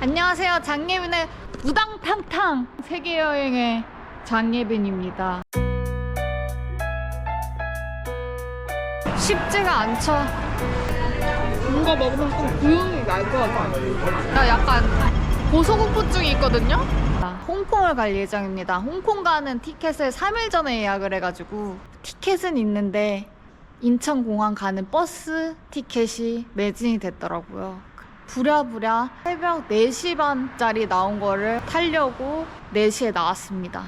안녕하세요. 장예빈의 무당탕탕 세계여행의 장예빈입니다. 쉽지가 않죠. 뭔가 먹으면 좀 기운이 날 것 같아요. 나 약간 고소공포증이 있거든요. 아, 홍콩을 갈 예정입니다. 홍콩 가는 티켓을 3일 전에 예약을 해가지고 티켓은 있는데 인천공항 가는 버스 티켓이 매진이 됐더라고요. 부랴부랴 새벽 4시 반짜리 나온 거를 타려고 4시에 나왔습니다.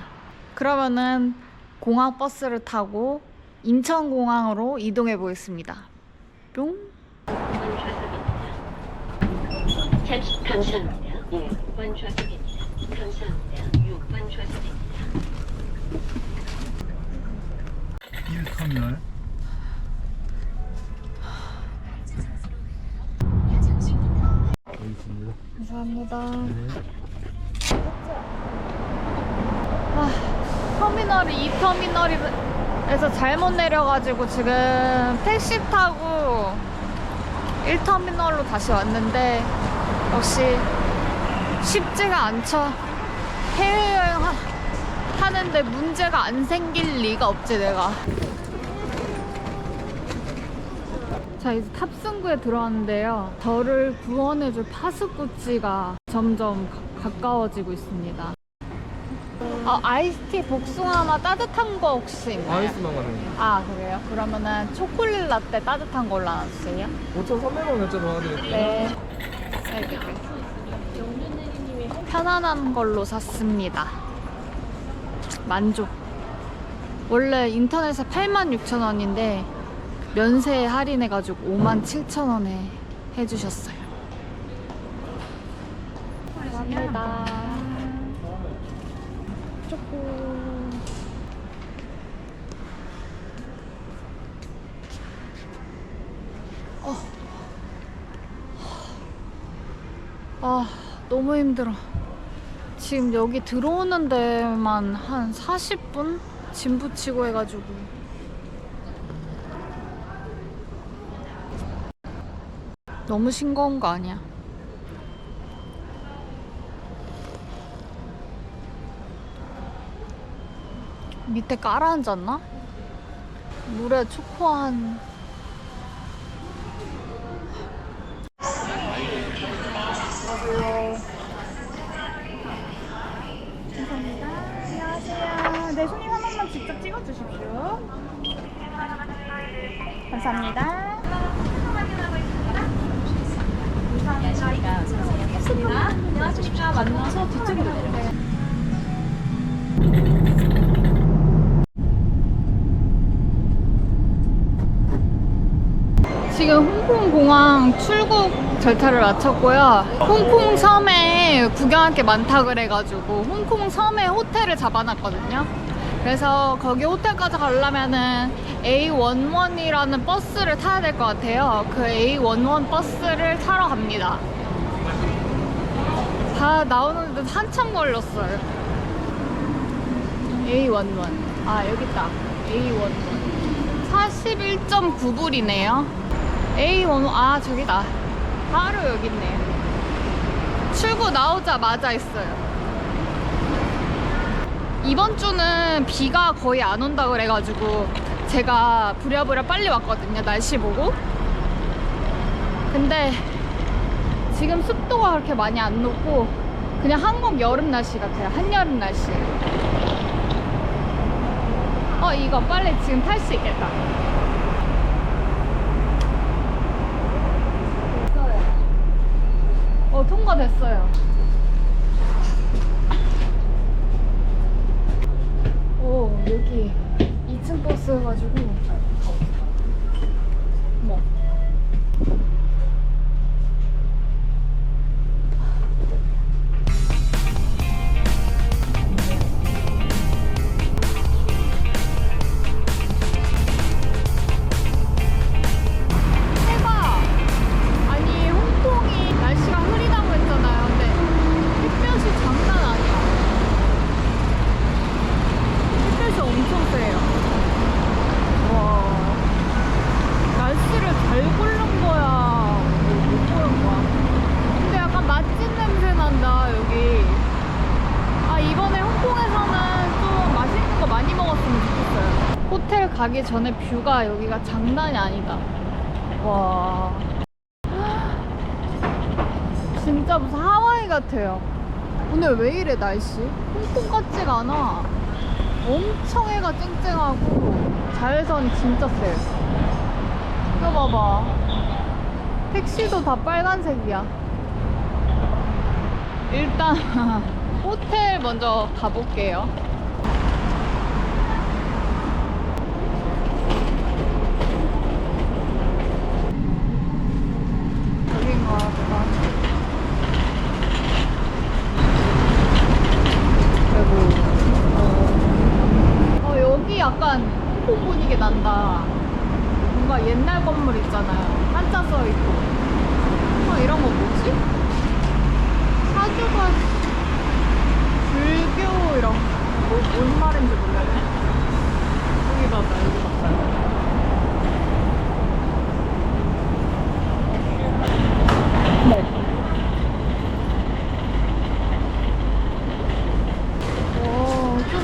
그러면은 공항 버스를 타고 인천공항으로 이동해 보겠습니다. 뿅! 잠시 감사합니다. 6번 좌석입니다. 감사합니다. 6번 좌석입니다. 1터미널 감사합니다. 네. 아, 터미널이 2터미널에서 잘못 내려가지고 지금 택시 타고 1터미널로 다시 왔는데 역시 쉽지가 않죠. 해외여행 하, 하는데 문제가 안 생길 리가 없지 내가. 자 이제 탑승구에 들어왔는데요. 저를 구원해줄 파수구찌가 점점 가, 가까워지고 있습니다. 아, 아이스티 복숭아나 따뜻한 거 혹시 있나요? 아이스만 가는 아 그래요? 그러면은 초콜릿 라떼 따뜻한 걸로 하나 주세요. 5,300원 결제로 하드릴게요. 네. 네. 편안한 걸로 샀습니다. 만족. 원래 인터넷에 86,000원인데 면세 할인해가지고 57,000원에 해주셨어요. 감사합니다. 쪼꼬. 아, 너무 힘들어. 지금 여기 들어오는 데만 한 40분? 짐 붙이고 해가지고. 너무 싱거운 거 아니야? 밑에 깔아 앉았나? 물에 초코 한 감사합니다. 네, 손님 한 번만 직접 찍어주십시오. 감사합니다. 안녕하십니까. 만나서 뒤쪽으로 내려가요. 지금 홍콩 공항 출국 절차를 마쳤고요. 홍콩 섬에 구경할 게 많다 그래가지고 홍콩 섬에 호텔을 잡아놨거든요. 그래서 거기 호텔까지 가려면은 A11이라는 버스를 타야 될 것 같아요. 그 A11 버스를 타러 갑니다. 다 나오는데 한참 걸렸어요. A11. 아, 여기 있다. A11. 41.9불이네요. A1, 아, 저기다. 바로 여기 있네요. 출구 나오자마자 있어요. 이번 주는 비가 거의 안 온다 그래가지고 제가 부랴부랴 빨리 왔거든요. 날씨 보고. 근데 지금 습도가 그렇게 많이 안 높고 그냥 한국 여름 날씨 같아요. 한여름 날씨. 어, 이거 빨리 지금 탈 수 있겠다. 어, 통과됐어요. 오, 여기 2층 버스여가지고. 가기 전에 뷰가 여기가 장난이 아니다. 와. 진짜 무슨 하와이 같아요. 오늘 왜 이래 날씨? 홍콩 같지가 않아. 엄청 해가 쨍쨍하고 자외선 진짜 세. 이거 봐봐. 택시도 다 빨간색이야. 일단 호텔 먼저 가볼게요. 여긴가 보다. 그리고 어, 어, 여기 약간 홍콩 분위기 난다. 뭔가 옛날 건물 있잖아요. 한자 써 있고. 어, 이런 거 뭐지? 사주가 불교 이런 거. 뭐, 뭔 말인지 모르겠네. 여기 봐봐, 여기 봐봐.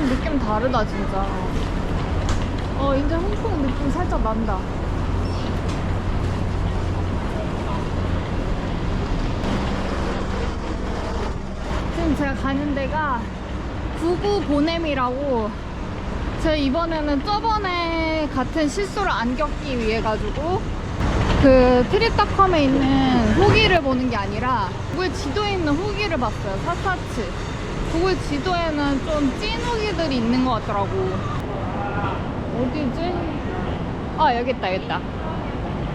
느낌 다르다, 진짜. 어, 이제 홍콩 느낌 살짝 난다. 지금 제가 가는 데가 구구 보냄이라고 제가 이번에는 저번에 같은 실수를 안 겪기 위해 가지고 그 트립닷컴에 있는 후기를 보는 게 아니라 구글 지도에 있는 후기를 봤어요 사사치 구글 지도에는 좀 찐 후기들이 있는 것 같더라고 어디지? 아 여기 있다 여기 있다.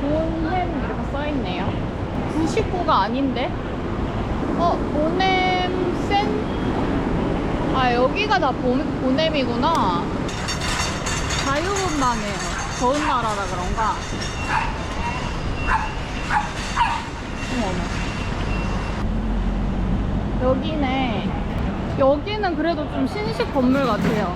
본햄 이렇게 써있네요. 99가 아닌데? 어 보냄 센? 아 여기가 다 보, 보냄이구나. 자유분방해요 더운 나라라 그런가? 어머. 여기네. 여기는 그래도 좀 신식 건물 같아요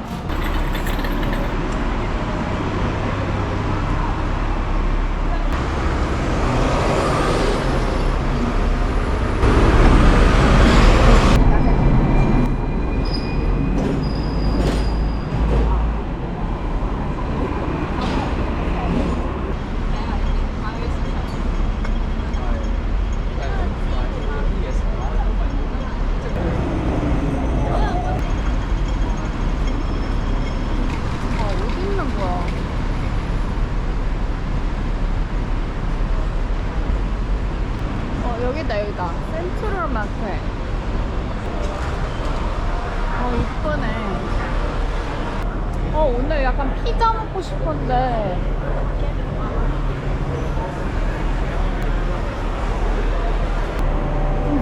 아 어디 있는 거야 어 여기다 여기다 센트럴 마켓 어 이쁘네 어 오늘 약간 피자 먹고 싶은데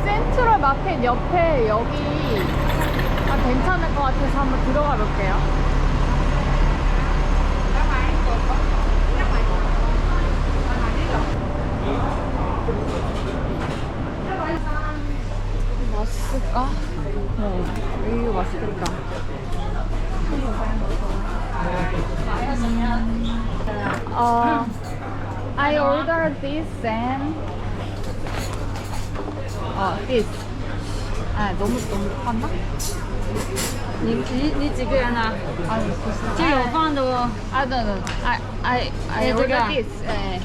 센트럴 마켓 옆에 여기 아 괜찮을 것 같아서 한번 들어가 볼게요 맛있을까? 네, 이거 맛있겠다. 어, I ordered this and 어, this. 아, 너무 너무 똑같나? 你你你几个人呢？ 아니, 무슨 就有放的哦。 아, no, no. I, I, I 네, ordered 제가. this. 예.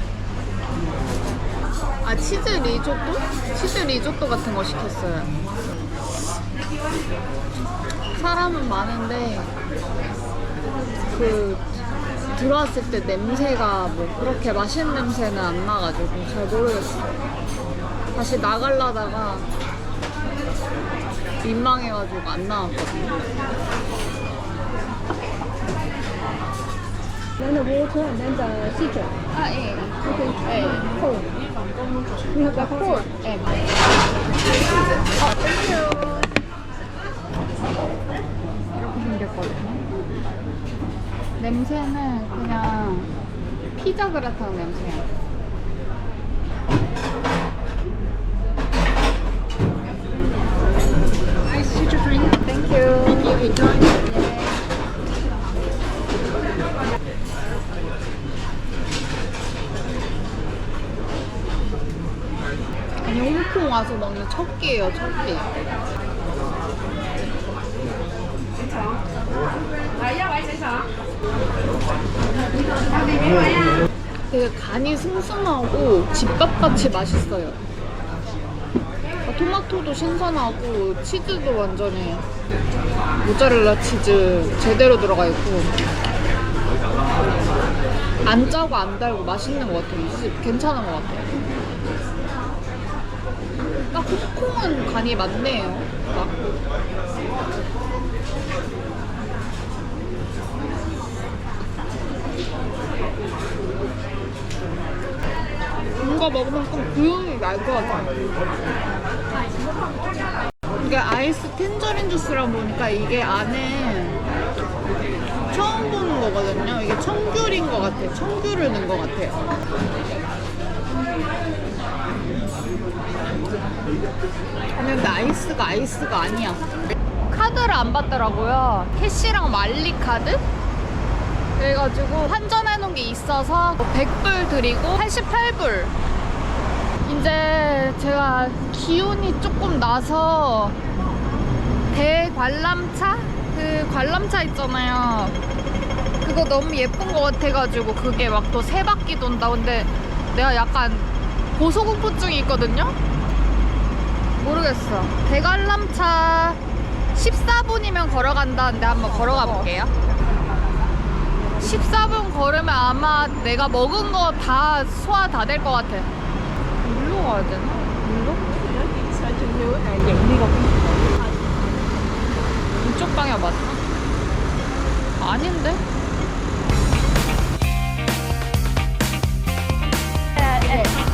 아, 치즈 리조또? 치즈 리조또 같은 거 시켰어요. 사람은 많은데, 그, 들어왔을 때 냄새가 뭐 그렇게 맛있는 냄새는 안 나가지고 잘 모르겠어요. 다시 나가려다가 민망해가지고 안 나왔거든요. Then the water the citron. 아, 예. Okay. 예. Cold. We have the cold. 네. 어, 땡큐. 이렇게 생겼거든요. 냄새는 그냥 피자 그라탕 냄새야. 땡큐. 아니 홍콩 와서 먹는 첫 끼예요 첫 끼. 되게 간이 슴슴하고 집밥같이 맛있어요. 아, 토마토도 신선하고 치즈도 완전히 모짜렐라 치즈 제대로 들어가 있고 안 짜고 안 달고 맛있는 것 같아요. 이 집 괜찮은 것 같아요. 딱 홍콩은 간이 맞네요. 맞고. 뭔가 먹으면 좀 구용이 날 것 같아요. 이게 아이스 텐저린 주스라 보니까 이게 안에 처음 보는 거거든요. 이게 청귤인 것 같아요. 청귤을 넣은 것 같아요. 근데 아이스가 아이스가 아니야. 카드를 안 받더라고요. 캐시랑 말리 카드? 그래가지고 환전해 놓은 게 있어서 100불 드리고 88불. 이제 제가 기운이 조금 나서 대관람차? 그 관람차 있잖아요. 그거 너무 예쁜 것 같아가지고 그게 막 또 세 바퀴 돈다. 근데 내가 약간 고소공포증이 있거든요? 모르겠어. 대관람차 14분이면 걸어간다는데 한번 걸어가 볼게요. 14분 걸으면 아마 내가 먹은 거 다 소화 다 될 것 같아. 물로 가야 되나? 물로? 이쪽 방향 맞나? 아닌데?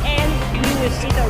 And you will see the